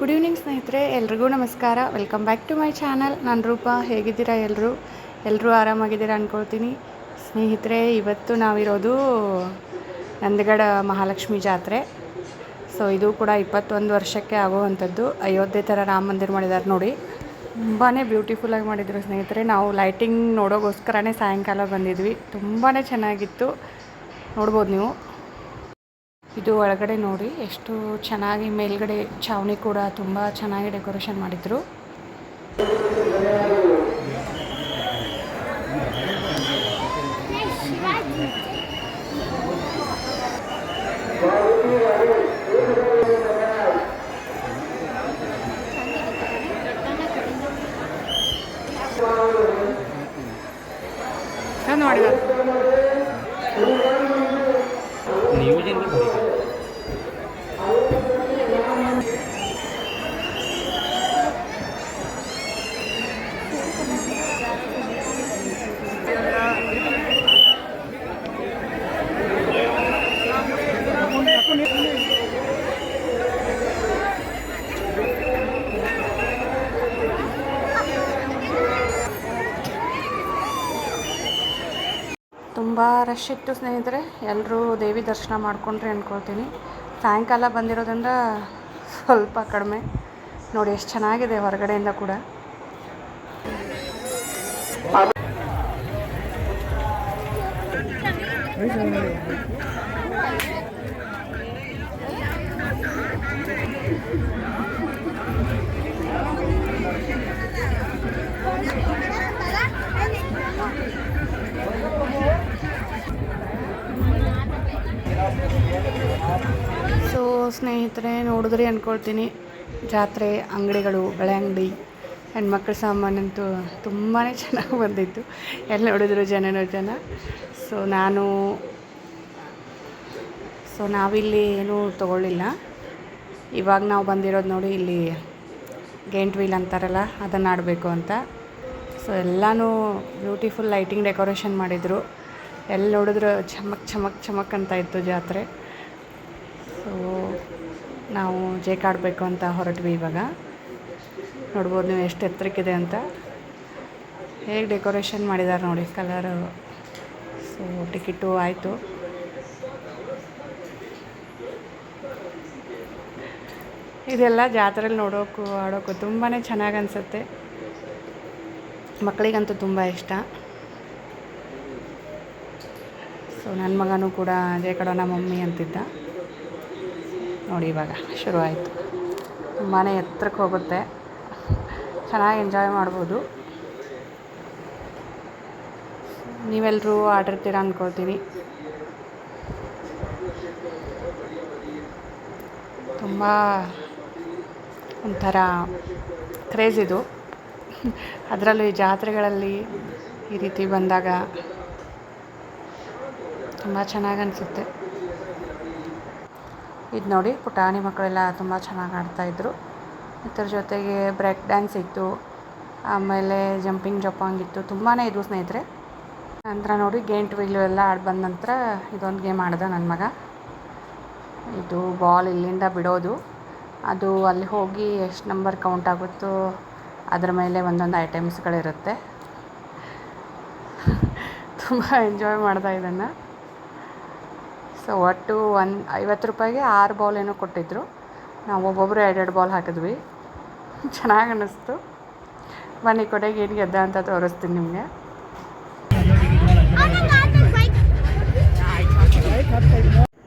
Good evening ಸ್ನೇಹಿತರೆ. ಎಲ್ರಿಗೂ ನಮಸ್ಕಾರ. Welcome back to my channel ನಾನು ರೂಪ. ಹೇಗಿದ್ದೀರಾ ಎಲ್ಲರೂ ಎಲ್ಲರೂ ಆರಾಮಾಗಿದ್ದೀರಾ ಅಂದ್ಕೊಳ್ತೀನಿ ಸ್ನೇಹಿತರೆ, ಇವತ್ತು ನಾವಿರೋದು ನಂದಗಡ ಮಹಾಲಕ್ಷ್ಮಿ ಜಾತ್ರೆ. ಸೊ ಇದು ಕೂಡ ಇಪ್ಪತ್ತೊಂದು ವರ್ಷಕ್ಕೆ ಆಗುವಂಥದ್ದು. ಅಯೋಧ್ಯೆ ಥರ ರಾಮ ಮಂದಿರ ಮಾಡಿದ್ದಾರೆ ನೋಡಿ. ತುಂಬಾ ಬ್ಯೂಟಿಫುಲ್ಲಾಗಿ ಮಾಡಿದ್ರು ಸ್ನೇಹಿತರೆ. ನಾವು ಲೈಟಿಂಗ್ ನೋಡೋಗೋಸ್ಕರನೇ ಸಾಯಂಕಾಲ ಬಂದಿದ್ವಿ. ತುಂಬಾ ಚೆನ್ನಾಗಿತ್ತು. ನೋಡ್ಬೋದು ನೀವು. ಇದು ಒಳಗಡೆ ನೋಡಿ ಎಷ್ಟು ಚೆನ್ನಾಗಿ ಮೇಲ್ಗಡೆ ಛಾವಣಿ ಕೂಡ ತುಂಬ ಚೆನ್ನಾಗಿ ಡೆಕೋರೇಷನ್ ಮಾಡಿದ್ರು. ತುಂಬ ರಶ್ ಇತ್ತು ಸ್ನೇಹಿತರೆ. ಎಲ್ಲರೂ ದೇವಿ ದರ್ಶನ ಮಾಡ್ಕೊಂಡ್ರಿ ಅಂದ್ಕೊಳ್ತೀನಿ ಸಾಯಂಕಾಲ ಬಂದಿರೋದ್ರಿಂದ ಸ್ವಲ್ಪ ಕಡಿಮೆ. ನೋಡಿ ಎಷ್ಟು ಚೆನ್ನಾಗಿದೆ ಹೊರಗಡೆಯಿಂದ ಕೂಡ. ಸೊ ಸ್ನೇಹಿತರೆ, ನೋಡಿದ್ರೆ ಅಂದ್ಕೊಳ್ತೀನಿ ಜಾತ್ರೆ, ಅಂಗಡಿಗಳು, ಬಳೆ ಅಂಗಡಿ, ಹೆಣ್ಮಕ್ಳ ಸಾಮಾನಂತೂ ತುಂಬಾ ಚೆನ್ನಾಗಿ ಬಂದಿತ್ತು. ಎಲ್ಲಿ ನೋಡಿದ್ರು ಜನನೋ ಜನ? ಸೊ ನಾನು, ಸೊ ನಾವಿಲ್ಲಿ ಏನೂ ತೊಗೊಳ್ಳಿಲ್ಲ. ಇವಾಗ ನಾವು ಬಂದಿರೋದು ನೋಡಿ ಇಲ್ಲಿ ಗೇಂಟ್ ವೀಲ್ ಅಂತಾರಲ್ಲ, ಅದನ್ನು ಆಡಬೇಕು ಅಂತ. ಸೊ ಎಲ್ಲನೂ ಬ್ಯೂಟಿಫುಲ್ ಲೈಟಿಂಗ್ ಡೆಕೋರೇಷನ್ ಮಾಡಿದರು. ಎಲ್ಲಿ ನೋಡಿದ್ರು ಚಮಕ್ ಚಮಕ್ ಚಮಕ್ ಅಂತ ಇತ್ತು ಜಾತ್ರೆ. ಸೊ ನಾವು ಜೇಕಾಡಬೇಕು ಅಂತ ಹೊರಟ್ವಿ ಇವಾಗ. ನೋಡ್ಬೋದು ನೀವು ಎಷ್ಟು ಎತ್ತರಕ್ಕಿದೆ ಅಂತ. ಹೇಗೆ ಡೆಕೋರೇಷನ್ ಮಾಡಿದ್ದಾರೆ ನೋಡಿ ಕಲರು. ಸೊ ಟಿಕೆಟು ಆಯಿತು. ಇದೆಲ್ಲ ಜಾತ್ರೆಯಲ್ಲಿ ನೋಡೋಕು, ಆಡೋಕು ತುಂಬಾ ಚೆನ್ನಾಗಿ ಅನಿಸುತ್ತೆ. ಮಕ್ಕಳಿಗಂತೂ ತುಂಬ ಇಷ್ಟ. ಸೊ ನನ್ನ ಮಗನೂ ಕೂಡ ಜಯ ಕಡೋಣ ಮಮ್ಮಿ ಅಂತಿದ್ದ. ನೋಡಿ ಇವಾಗ ಶುರು ಆಯಿತು ತುಂಬಾ ಎತ್ತರಕ್ಕೆ ಹೋಗುತ್ತೆ. ಚೆನ್ನಾಗಿ ಎಂಜಾಯ್ ಮಾಡ್ಬೋದು. ನೀವೆಲ್ಲರೂ ಆಡಿರ್ತೀರ ಅಂದ್ಕೊಳ್ತೀನಿ ತುಂಬ ಒಂಥರ ಕ್ರೇಜ್ ಇದು. ಅದರಲ್ಲೂ ಈ ಜಾತ್ರೆಗಳಲ್ಲಿ ಈ ರೀತಿ ಬಂದಾಗ ತುಂಬ ಚೆನ್ನಾಗಿ ಅನಿಸುತ್ತೆ. ಇದು ನೋಡಿ, ಪುಟಾಣಿ ಮಕ್ಕಳೆಲ್ಲ ತುಂಬ ಚೆನ್ನಾಗಿ ಆಡ್ತಾಯಿದ್ರು ಇದ್ರ. ಜೊತೆಗೆ ಬ್ರೇಕ್ ಡ್ಯಾನ್ಸ್ ಇತ್ತು, ಆಮೇಲೆ ಜಂಪಿಂಗ್ ಜಪಾಂಗ್ ಇತ್ತು ತುಂಬಾ ಇದ್ವು ಸ್ನೇಹಿತರೆ. ನಂತರ ನೋಡಿ, ಗೇಂಟ್ ವೀಲು ಎಲ್ಲ ಆಡಿ ಬಂದ ನಂತರ ಇದೊಂದು ಗೇಮ್ ಆಡ್ದೆ ನನ್ನ ಮಗ. ಇದು ಬಾಲ್ ಇಲ್ಲಿಂದ ಬಿಡೋದು. ಅದು ಅಲ್ಲಿ ಹೋಗಿ ಎಷ್ಟು ನಂಬರ್ ಕೌಂಟ್ ಆಗುತ್ತೋ ಅದ್ರ ಮೇಲೆ ಒಂದೊಂದು ಐಟಮ್ಸ್ಗಳಿರುತ್ತೆ. ತುಂಬ ಎಂಜಾಯ್ ಮಾಡ್ತಾ ಇದನ್ನು ಸೊ ಒಟ್ಟು ಒಂದು ಐವತ್ತು ರೂಪಾಯಿಗೆ ಆರು ಬಾಲ್ ಏನೋ ಕೊಟ್ಟಿದ್ದರು ನಾವು ಒಬ್ಬೊಬ್ಬರು ಎರಡೆರಡು ಬಾಲ್ ಹಾಕಿದ್ವಿ. ಚೆನ್ನಾಗಿ ಅನ್ನಿಸ್ತು. ಬನ್ನಿ ಕೊಡೆಗೆ ಏನು ಗೆದ್ದ ಅಂತ ತೋರಿಸ್ತೀನಿ ನಿಮಗೆ.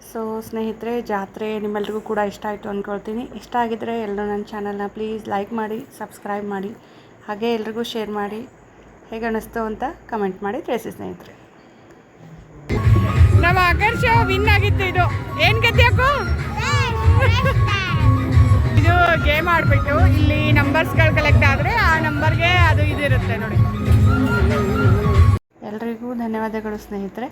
ಸೊ ಸ್ನೇಹಿತರೆ, ಜಾತ್ರೆ ನಿಮ್ಮೆಲ್ರಿಗೂ ಕೂಡ ಇಷ್ಟ ಆಯಿತು ಅಂದ್ಕೊಳ್ತೀನಿ ಇಷ್ಟ ಆಗಿದ್ದರೆ ಎಲ್ಲರೂ ನನ್ನ ಚಾನಲ್ನ ಪ್ಲೀಸ್ ಲೈಕ್ ಮಾಡಿ ಸಬ್ಸ್ಕ್ರೈಬ್ ಮಾಡಿ, ಹಾಗೆ ಎಲ್ರಿಗೂ ಶೇರ್ ಮಾಡಿ. ಹೇಗೆ ಅನ್ನಿಸ್ತು ಅಂತ ಕಮೆಂಟ್ ಮಾಡಿ ತಿಳಿಸಿ ಸ್ನೇಹಿತರೆ. ನಮ್ಮ ಆಕರ್ಷ ವಿನ್ ಆಗಿತ್ತು ಇದು. ಏನು ಗೆದ್ದ್ಯಾಕು ಇದು ಗೇಮ್ ಆಡ್ಬಿಟ್ಟು ಇಲ್ಲಿ ನಂಬರ್ಸ್ಗಳು ಕಲೆಕ್ಟ್ ಆದರೆ ಆ ನಂಬರ್ಗೆ ಅದು ಇದಿರುತ್ತೆ ನೋಡಿ. ಎಲ್ರಿಗೂ ಧನ್ಯವಾದಗಳು ಸ್ನೇಹಿತರೆ.